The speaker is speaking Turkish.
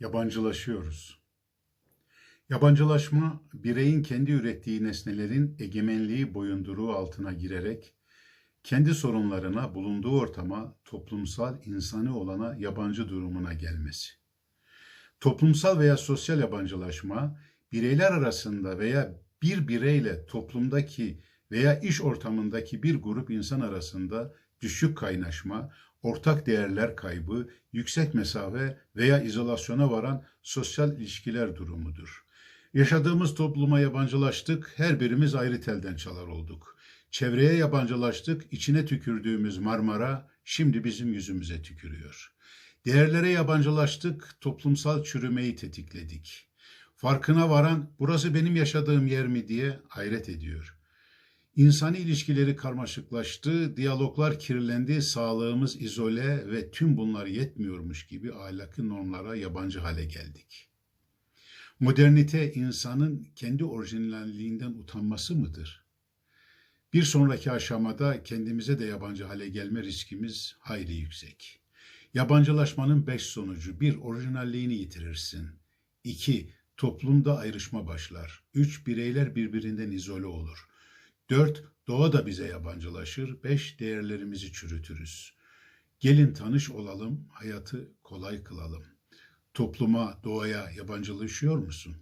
Yabancılaşıyoruz. Yabancılaşma, bireyin kendi ürettiği nesnelerin egemenliği boyunduruğu altına girerek, kendi sorunlarına, bulunduğu ortama, toplumsal, insani olana yabancı durumuna gelmesi. Toplumsal veya sosyal yabancılaşma, bireyler arasında veya bir bireyle toplumdaki veya iş ortamındaki bir grup insan arasında düşük kaynaşma, ortak değerler kaybı, yüksek mesafe veya izolasyona varan sosyal ilişkiler durumudur. Yaşadığımız topluma yabancılaştık, her birimiz ayrı telden çalar olduk. Çevreye yabancılaştık, içine tükürdüğümüz Marmara şimdi bizim yüzümüze tükürüyor. Değerlere yabancılaştık, toplumsal çürümeyi tetikledik. Farkına varan burası benim yaşadığım yer mi diye hayret ediyor. İnsani ilişkileri karmaşıklaştı, diyaloglar kirlendi, sağlığımız izole ve tüm bunlar yetmiyormuş gibi ahlaki normlara yabancı hale geldik. Modernite insanın kendi orijinalliğinden utanması mıdır? Bir sonraki aşamada kendimize de yabancı hale gelme riskimiz hayli yüksek. Yabancılaşmanın beş sonucu. Bir, orijinalliğini yitirirsin. İki, toplumda ayrışma başlar. Üç, bireyler birbirinden izole olur. Dört, doğa da bize yabancılaşır. Beş, değerlerimizi çürütürüz. Gelin tanış olalım, hayatı kolay kılalım. Topluma, doğaya yabancılaşıyor musun?